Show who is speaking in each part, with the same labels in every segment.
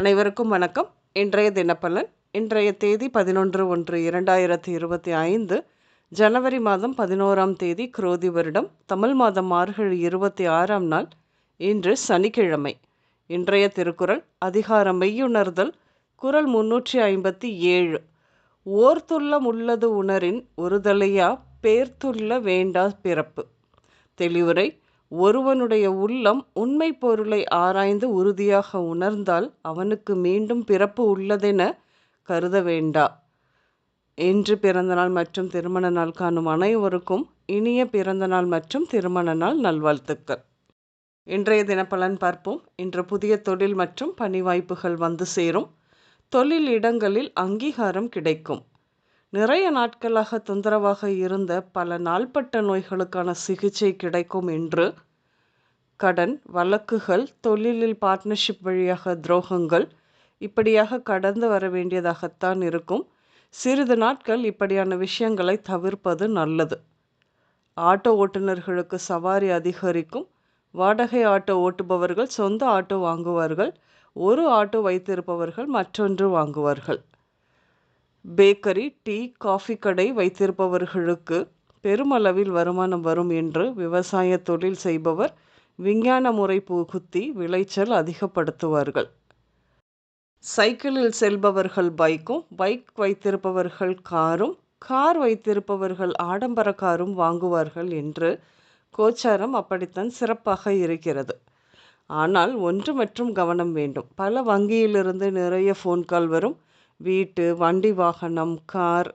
Speaker 1: அனைவருக்கும் வணக்கம். இன்றைய தினப்பலன் இன்றைய தேதி பதினொன்று ஒன்று இரண்டாயிரத்தி இருபத்தி ஐந்து ஜனவரி மாதம் பதினோராம் தேதி குரோதி வருடம் தமிழ் மாதம் மார்கழி இருபத்தி ஆறாம் நாள் இன்று சனிக்கிழமை. இன்றைய திருக்குறள் அதிகாரம் மெய்யுணர்தல் குரல் முன்னூற்றி ஐம்பத்தி ஏழு. ஓர்த்துள்ளம் உள்ளது உணரின் ஒருதலையா பேர்த்துள்ள வேண்டா பிறப்பு. தெளிவுரை ஒருவனுடைய உள்ளம் உண்மை பொருளை ஆராய்ந்து உறுதியாக உணர்ந்தால் அவனுக்கு மீண்டும் பிறப்பு உள்ளதென கருத வேண்டா. இன்று பிறந்தநாள் மற்றும் திருமண நாள் காணும் அனைவருக்கும் இனிய பிறந்தநாள் மற்றும் திருமண நாள் நல்வாழ்த்துக்கள். இன்றைய தினப்பலன் பார்ப்போம். இன்று புதிய தொழில் மற்றும் பணி வாய்ப்புகள் வந்து சேரும். தொழில் இடங்களில் அங்கீகாரம் கிடைக்கும். நிறைய நாட்களாக தொந்தரவாக இருந்த பல நாள்பட்ட நோய்களுக்கான சிகிச்சை கிடைக்கும் என்று கடன் வழக்குகள் தொழிலில் பார்ட்னர்ஷிப் வழியாக துரோகங்கள் இப்படியாக கடந்து வர வேண்டியதாகத்தான் இருக்கும். சிறிது நாட்கள் இப்படியான விஷயங்களை தவிர்ப்பது நல்லது. ஆட்டோ ஓட்டுநர்களுக்கு சவாரி அதிகரிக்கும். வாடகை ஆட்டோ ஓட்டுபவர்கள் சொந்த ஆட்டோ வாங்குவார்கள். ஒரு ஆட்டோ வைத்திருப்பவர்கள் மற்றொன்று வாங்குவார்கள். பேக்கரி டீ காஃபி கடை வைத்திருப்பவர்களுக்கு பெருமளவில் வருமானம் வரும் என்று விவசாய தொழில் செய்பவர் விஞ்ஞான முறை புகுத்தி விளைச்சல் அதிகப்படுத்துவார்கள். சைக்கிளில் செல்பவர்கள் பைக்கும் பைக் வைத்திருப்பவர்கள் காரும் கார் வைத்திருப்பவர்கள் ஆடம்பர காரும் வாங்குவார்கள் என்று கோச்சாரம் அப்படித்தான் சிறப்பாக இருக்கிறது. ஆனால் ஒன்று மற்றும் கவனம் வேண்டும். பல வங்கியிலிருந்து நிறைய ஃபோன் கால் வரும். வீட்டு வண்டி வாகனம் கார்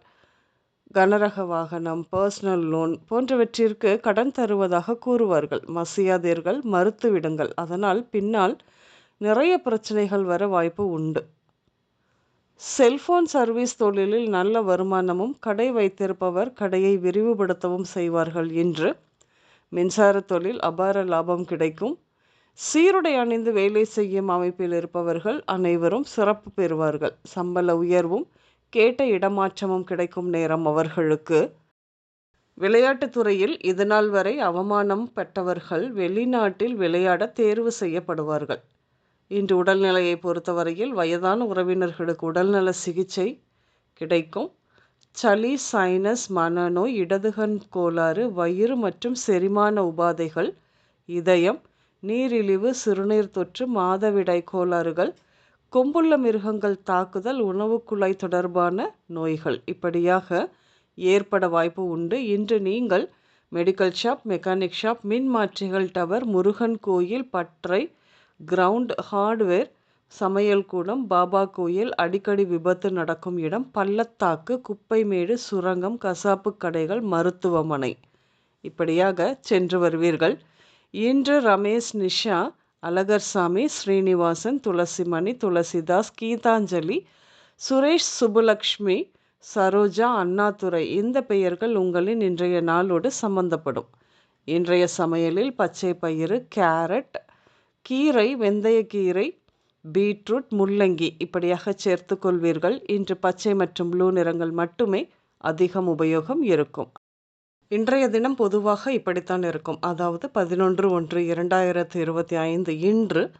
Speaker 1: கனரக வாகனம் பர்சனல் லோன் போன்றவற்றிற்கு கடன் தருவதாக கூறுவார்கள். மசியாதீர்கள் மறுத்துவிடுங்கள் அதனால் பின்னால் நிறைய பிரச்சனைகள் வர வாய்ப்பு உண்டு. செல்போன் சர்வீஸ் தொழிலில் நல்ல வருமானமும் கடை வைத்திருப்பவர் கடையை விரிவுபடுத்தவும் செய்வார்கள். என்று மின்சார தொழில் அபார லாபம் கிடைக்கும். சீருடை அணிந்து வேலை செய்யும் அமைப்பில் இருப்பவர்கள் அனைவரும் சிறப்பு பெறுவார்கள். சம்பள உயர்வும் கேட்ட இடமாற்றமும் கிடைக்கும் நேரம் அவர்களுக்கு. விளையாட்டுத் துறையில் இதுநாள் வரை அவமானம் பெற்றவர்கள் வெளிநாட்டில் விளையாட தேர்வு செய்யப்படுவார்கள். இன்று உடல்நிலையை பொறுத்தவரையில் வயதான உறவினர்களுக்கு உடல்நல சிகிச்சை கிடைக்கும். சளி சைனஸ் மனநோய் இடதுகண் கோளாறு வயிறு மற்றும் செரிமான உபாதைகள் இதயம் நீரிழிவு சிறுநீர் தொற்று மாதவிடாய் கோளாறுகள் கொம்புள்ள மிருகங்கள் தாக்குதல் உணவு குழாய் தொடர்பான நோய்கள். இப்படியாக ஏற்பட வாய்ப்பு உண்டு. இன்று நீங்கள் மெடிக்கல் ஷாப் மெக்கானிக் ஷாப் மின் மாற்றிகள் டவர் முருகன் கோயில் பற்றை கிரவுண்ட் ஹார்ட்வேர் சமையல் கூடம் பாபா கோயில் அடிக்கடி விபத்து நடக்கும் இடம் பள்ளத்தாக்கு குப்பைமேடு சுரங்கம் கசாப்பு கடைகள் மருத்துவமனை. இப்படியாக சென்று வருவீர்கள். இன்று ரமேஷ் நிஷா அழகர்சாமி ஸ்ரீனிவாசன் துளசிமணி துளசிதாஸ் கீதாஞ்சலி சுரேஷ் சுபுலக்ஷ்மி சரோஜா அண்ணாதுரை இந்த பெயர்கள் உங்களின் இன்றைய நாளோடு சம்பந்தப்படும். இன்றைய சமையலில் பச்சை பயிறு கேரட் கீரை வெந்தயக்கீரை பீட்ரூட் முள்ளங்கி இப்படியாக சேர்த்து கொள்வீர்கள். இன்று பச்சை மற்றும் ப்ளூ நிறங்கள் மட்டுமே அதிகம் உபயோகம் இருக்கும். இன்றைய தினம் பொதுவாக இப்படித்தான் இருக்கும். அதாவது பதினொன்று ஒன்று இரண்டாயிரத்து இருபத்தி ஐந்து. இன்று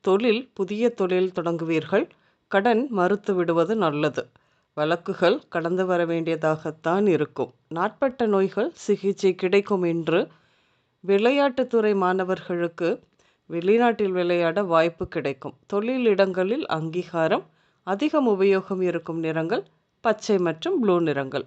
Speaker 1: தொழில் புதிய தொழில் தொடங்குவீர்கள். கடன் மறுத்து விடுவது நல்லது. வழக்குகள் கடந்து வர வேண்டியதாகத்தான் இருக்கும். நாட்பட்ட நோய்கள் சிகிச்சை கிடைக்கும் என்று விளையாட்டுத்துறை மாணவர்களுக்கு வெளிநாட்டில் விளையாட வாய்ப்பு கிடைக்கும். தொழில் இடங்களில் அங்கீகாரம் அதிகம் உபயோகம் இருக்கும் நிறங்கள் பச்சை மற்றும் ப்ளூ நிறங்கள்.